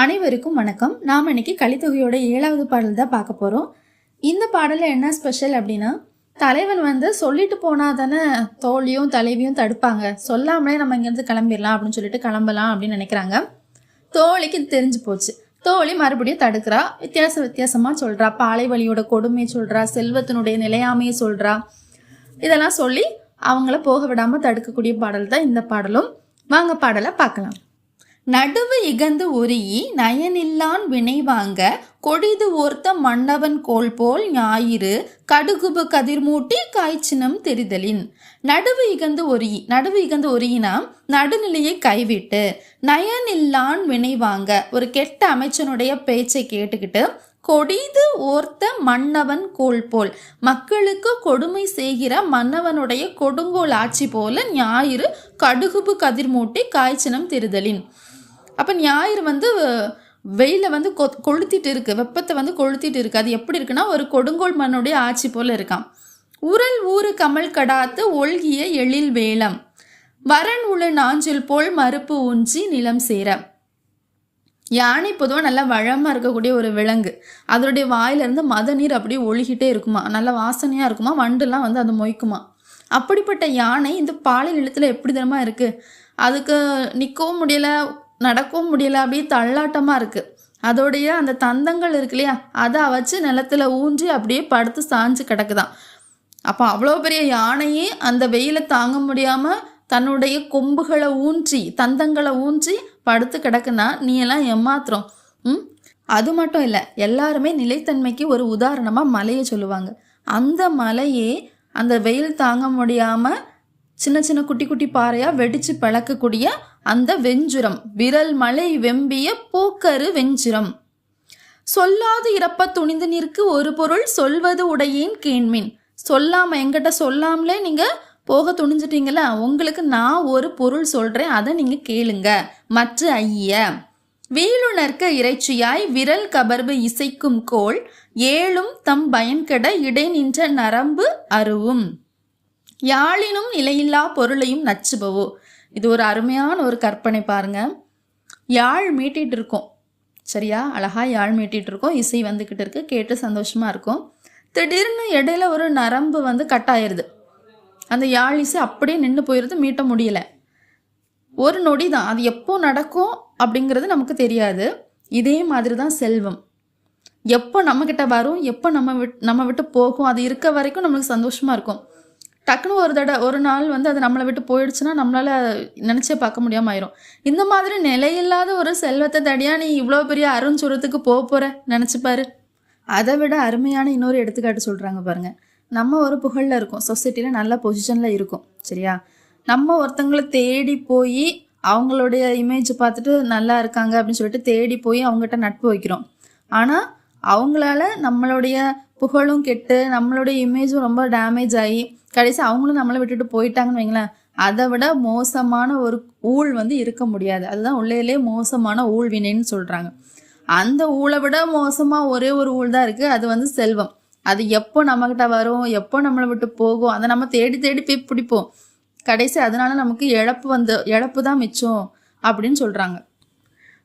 அனைவருக்கும் வணக்கம். நாம் இன்னைக்கு கலித்தொகையோட ஏழாவது பாடல் தான் பார்க்க போகிறோம் இந்த பாடலில் என்ன ஸ்பெஷல் அப்படின்னா தலைவன் வந்து சொல்லிட்டு போனால் தானே தோழியும் தலைவியும் தடுப்பாங்க. சொல்லாமலே நம்ம இங்கேருந்து கிளம்பிடலாம் அப்படின்னு சொல்லிட்டு கிளம்பலாம் அப்படின்னு நினைக்கிறாங்க. தோழிக்கு இது தெரிஞ்சு போச்சு. தோழி மறுபடியும் தடுக்கிறா. வித்தியாச வித்தியாசமாக சொல்கிறா பாலை வழியோட கொடுமையை சொல்கிறா செல்வத்தினுடைய நிலையாமையை சொல்கிறா இதெல்லாம் சொல்லி அவங்கள போக விடாமல் தடுக்கக்கூடிய பாடல் தான் இந்த பாடலும். வாங்க பாடலை பார்க்கலாம். நடுவு இகந்து உரியி நயனில்லான் வினைவாங்க கொடிது ஓர்த்த மன்னவன் கோல் போல் ஞாயிறு கடுகுபு கதிர்மூட்டி காய்ச்சினம் தெரிதலின். நடுவு இகந்து ஒரியி நடுவு இகந்து ஒரியினா நடுநிலையை கைவிட்டு நயனில்லான் வினைவாங்க ஒரு கெட்ட அமைச்சனுடைய பேச்சை கேட்டுக்கிட்டு கொடிது ஓர்த்த மன்னவன் கோல் போல் மக்களுக்கு கொடுமை செய்கிற மன்னவனுடைய கொடுங்கோல் ஆட்சி போல ஞாயிறு கடுகுபு கதிர்மூட்டி காய்ச்சினம் திருதலின். அப்போ ஞாயிறு வந்து வெயில வந்து கொ கொளுத்திட்டு இருக்கு. வெப்பத்தை வந்து கொளுத்திட்டு இருக்கு. அது எப்படி இருக்குன்னா ஒரு கொடுங்கோல் மண்ணுடைய ஆட்சி போல இருக்கான் உரல் ஊறு கமல் கடாத்து ஒழ்கிய எழில் வேலம் வரன் உள்ள நாஞ்சில் போல் மறுப்பு ஊஞ்சி நிலம் சேர. யானை பொதுவாக நல்லா வழமாக இருக்கக்கூடிய ஒரு விலங்கு. அதனுடைய வாயிலிருந்து மத நீர் அப்படியே ஒழுகிட்டே இருக்குமா? நல்ல வாசனையாக இருக்குமா? வண்டுலாம் வந்து அது மொய்க்குமா? அப்படிப்பட்ட யானை இந்த பாலை நிலத்தில் எப்படி தினமாக இருக்குது அதுக்கு நிற்கவும் முடியலை. நடக்கவும் முடியல. அப்படியே தள்ளாட்டமாக இருக்குது அதோடைய அந்த தந்தங்கள் இருக்கு இல்லையா? அதை வச்சு நிலத்துல ஊன்றி அப்படியே படுத்து சாஞ்சு கிடக்குதான். அப்போ அவ்வளோ பெரிய யானையே அந்த வெயிலை தாங்க முடியாமல் தன்னுடைய கொம்புகளை ஊன்றி தந்தங்களை ஊன்றி படுத்து கிடக்குன்னா நீ எல்லாம் ஏமாத்திரம் ம்? அது மட்டும் இல்லை எல்லாருமே நிலைத்தன்மைக்கு ஒரு உதாரணமாக மலையை சொல்லுவாங்க. அந்த மலையே அந்த வெயில் தாங்க முடியாமல் சின்ன சின்ன குட்டி குட்டி பாறையாக வெடித்து பழக்கக்கூடிய அந்த வெஞ்சுரம். விரல் மலை வெம்பிய பூக்கரு வெஞ்சுரம். சொல்லாது இறப்ப துணிந்து நிற்கு ஒரு பொருள் சொல்வது உடையேன் கேண்மின். சொல்லாம என்கிட்ட சொல்லாமலே நீங்க போக துணிஞ்சிட்டீங்களா? உங்களுக்கு நான் ஒரு பொருள் சொல்றேன் அதை நீங்க கேளுங்க. மற்ற ஐய. வீழுணர்க்க இறைச்சியாய் விரல் கபர்பு இசைக்கும் கோள் ஏழும் தம் பயன்கெட இடை நின்ற நரம்பு அருவும். யாழினும் நிலையில்லா பொருளையும் நச்சுபவோ. இது ஒரு அருமையான ஒரு கற்பனை பாருங்க. யாழ் மீட்டிகிட்டு இருக்கோம். சரியா? அழகாக யாழ் மீட்டிகிட்டு இருக்கோம். இசை வந்துக்கிட்டு இருக்கு. கேட்டு சந்தோஷமாக இருக்கும். திடீர்னு இடையில ஒரு நரம்பு வந்து கட் ஆயிடுது அந்த யாழ் இசை அப்படியே நின்று போயிடுது மீட்ட முடியல. ஒரு நொடி தான் அது எப்போ நடக்கும் அப்படிங்கிறது நமக்கு தெரியாது. இதே மாதிரி தான் செல்வம். எப்போ நம்மக்கிட்ட வரும் எப்போ நம்ம விட் நம்ம விட்டு போகும். அது இருக்க வரைக்கும் நம்மளுக்கு சந்தோஷமாக இருக்கும். டக்குன்னு ஒரு தடவை ஒரு நாள் வந்து அது நம்மளை விட்டு போயிடுச்சுன்னா நம்மளால நினச்சே பார்க்க முடியாமல் ஆயிரும். இந்த மாதிரி நிலையில்லாத ஒரு செல்வத்தை தடியா நீ இவ்வளோ பெரிய அருஞ்சுரத்துக்கு போக போகிற நினச்சிப்பாரு அதை விட அருமையான இன்னொரு எடுத்துக்காட்டு சொல்கிறாங்க பாருங்க. நம்ம ஒரு புகழில் இருக்கோம். சொசைட்டியில் நல்ல பொசிஷனில் இருக்கும். சரியா? நம்ம ஒருத்தங்களை தேடி போய் அவங்களுடைய இமேஜ் பார்த்துட்டு நல்லா இருக்காங்க அப்படின்னு சொல்லிட்டு தேடி போய் அவங்ககிட்ட நட்பு வைக்கிறோம். ஆனால் அவங்களால நம்மளுடைய புகழும் கெட்டு நம்மளுடைய இமேஜும் ரொம்ப டேமேஜ் ஆகி கடைசி அவங்களும் நம்மளை விட்டுட்டு போயிட்டாங்கன்னு வைங்களேன். அதை விட மோசமான ஒரு ஊழ் வந்து இருக்க முடியாது. அதுதான் உள்ளேலே மோசமான ஊழ்வினைன்னு சொல்கிறாங்க அந்த ஊழை விட மோசமாக ஒரே ஒரு ஊழ் தான் இருக்குது அது வந்து செல்வம். அது எப்போ நம்மக்கிட்ட வரும் எப்போ நம்மளை விட்டு போகும் அதை நம்ம தேடி தேடி போய் பிடிப்போம். கடைசி அதனால நமக்கு இழப்பு வந்து இழப்பு தான் மிச்சம் அப்படின்னு சொல்கிறாங்க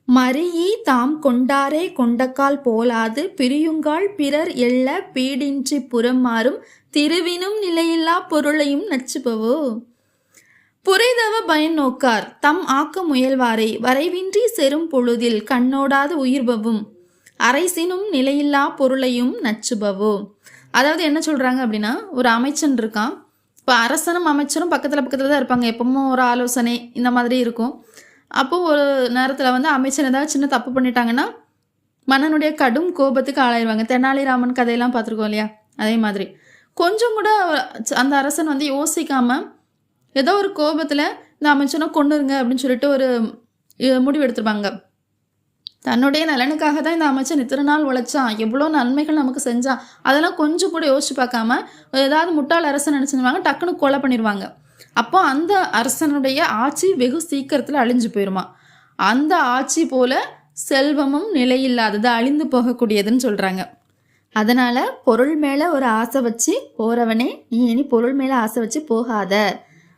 மறியீ தாம் கொண்டாரே கொண்டக்கால் போலாது. பிரியுங்கால் பிறர் எள்ள பீடின்றி புறமாறும் திருவினும் நிலையில்லா பொருளையும் நச்சுபவோ? புரைதவ பயன் நோக்கார். தம் ஆக்க முயல்வாரை. வரைவின்றி செரும் பொழுதில் கண்ணோடாது உயிர்பவும். அரைசினும் நிலையில்லா பொருளையும் நச்சுபவோ? அதாவது என்ன சொல்றாங்க அப்படின்னா ஒரு அமைச்சன் இருக்கான். இப்போ அரசனும் அமைச்சரும் பக்கத்தில் பக்கத்தில் தான் இருப்பாங்க. எப்பவும் ஒரு ஆலோசனை இந்த மாதிரி இருக்கும். அப்போது ஒரு நேரத்தில் வந்து அமைச்சர் ஏதாவது சின்ன தப்பு பண்ணிட்டாங்கன்னா மன்னனுடைய கடும் கோபத்துக்கு ஆளாயிருவாங்க. தெனாலிராமன் கதையெல்லாம் பார்த்துருக்கோம் இல்லையா? அதே மாதிரி. கொஞ்சம் கூட அந்த அரசன் வந்து யோசிக்காமல் ஏதோ ஒரு கோபத்தில் இந்த அமைச்சனை கொண்டுருங்க அப்படின்னு சொல்லிட்டு ஒரு முடிவு எடுத்துருப்பாங்க. தன்னுடைய நலனுக்காக தான் இந்த அமைச்சன் இத்தனை நாள் உழைச்சான். எவ்வளோ நன்மைகள் நமக்கு செஞ்சான். அதெல்லாம் கொஞ்சம் கூட யோசிச்சு பார்க்காம ஏதாவது முட்டாள் அரசன் நினச்சிருவாங்க டக்குன்னு கொலை பண்ணிடுவாங்க அப்போ அந்த அரசனுடைய ஆட்சி வெகு சீக்கிரத்தில் அழிஞ்சு போயிருமா. அந்த ஆட்சி போல செல்வமும் நிலையில்லாதது அழிந்து போகக்கூடியதுன்னு சொல்கிறாங்க அதனால் பொருள் மேலே ஒரு ஆசை வச்சு போகிறவனே நீ இனி பொருள் மேலே ஆசை வச்சு போகாத.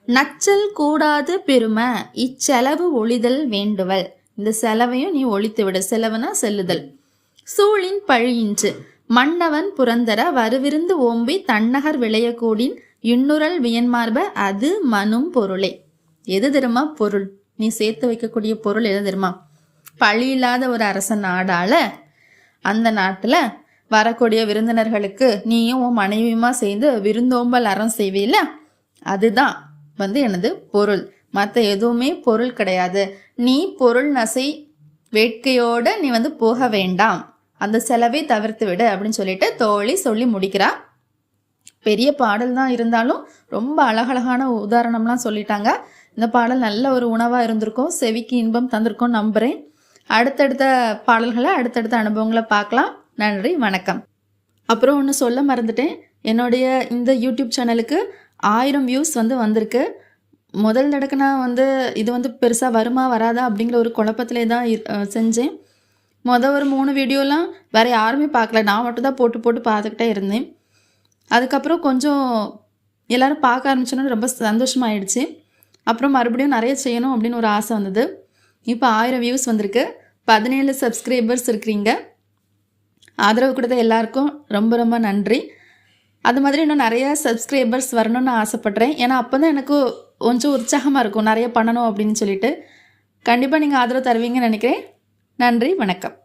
நச்சல் கூடாது பெருமை. இச்செலவு ஒளிதல் வேண்டுவல். இந்த செலவையும் நீ ஒழித்து விடு. செலவுனா செல்லுதல். சூழின் பழியின்று. மன்னவன் புரந்தர. வருவிருந்து ஓம்பி தன்னகர் விளையக்கூடின் இன்னுரல் வியன்மார்ப அது மனும் பொருளே. எது தெரியுமா? பொருள். நீ சேர்த்து வைக்கக்கூடிய பொருள் எது தெரியுமா? பழி இல்லாத ஒரு அரசன் நாடால அந்த நாட்டில் வரக்கூடிய விருந்தினர்களுக்கு நீயும் உன் மனைவியுமா சேர்ந்து விருந்தோம்பல் அறம் செய்வீல்ல? அதுதான் வந்து எனது பொருள். மற்ற எதுவுமே பொருள் கிடையாது. நீ பொருள் நசை வேட்கையோட நீ வந்து போக வேண்டாம். அந்த செலவை தவிர்த்து விடு அப்படின்னு சொல்லிட்டு தோழி சொல்லி முடிக்கிறா. பெரிய பாடல் தான் இருந்தாலும் ரொம்ப அழகழகான உதாரணம்லாம் சொல்லிட்டாங்க. இந்த பாடல் நல்ல ஒரு உணவாக இருந்திருக்கும். செவிக்கு இன்பம் தந்திருக்கும் நம்புகிறேன் அடுத்தடுத்த பாடல்களை அடுத்தடுத்த அனுபவங்களை பார்க்கலாம். நன்றி வணக்கம். அப்புறம் ஒன்று சொல்ல மறந்துட்டேன். என்னுடைய இந்த யூடியூப் சேனலுக்கு ஆயிரம் வியூஸ் வந்து வந்திருக்கு. முதல் தடவை நான் வந்து இது வந்து பெருசாக வருமா வராதா அப்படிங்கிற ஒரு குழப்பத்திலே தான் இரு- செஞ்சேன். மொதல் ஒரு மூணு வீடியோலாம் வேறு யாருமே பார்க்கல. நான் மட்டும் தான் போட்டு போட்டு பார்த்துக்கிட்டே இருந்தேன். அதுக்கப்புறம் கொஞ்சம் எல்லோரும் பார்க்க ஆரம்பிச்சோன்னா ரொம்ப சந்தோஷமாயிடுச்சு. அப்புறம் மறுபடியும் நிறைய செய்யணும் அப்படின்னு ஒரு ஆசை வந்தது. இப்போ ஆயிரம் வியூஸ் வந்திருக்கு. பதினேழு சப்ஸ்கிரைபர்ஸ் இருக்கிறீங்க. ஆதரவு கொடுத்த எல்லாருக்கும் ரொம்ப ரொம்ப நன்றி. அது மாதிரி இன்னும் நிறைய சப்ஸ்கிரைபர்ஸ் வரணும்னு ஆசைப்பட்றேன். ஏன்னா அப்போ தான் எனக்கு கொஞ்சம் உற்சாகமாக இருக்கும். நிறைய பண்ணணும் அப்படின்னு சொல்லிட்டு. கண்டிப்பாக நீங்கள் ஆதரவு தருவீங்கன்னு நினைக்கிறேன். நன்றி வணக்கம்.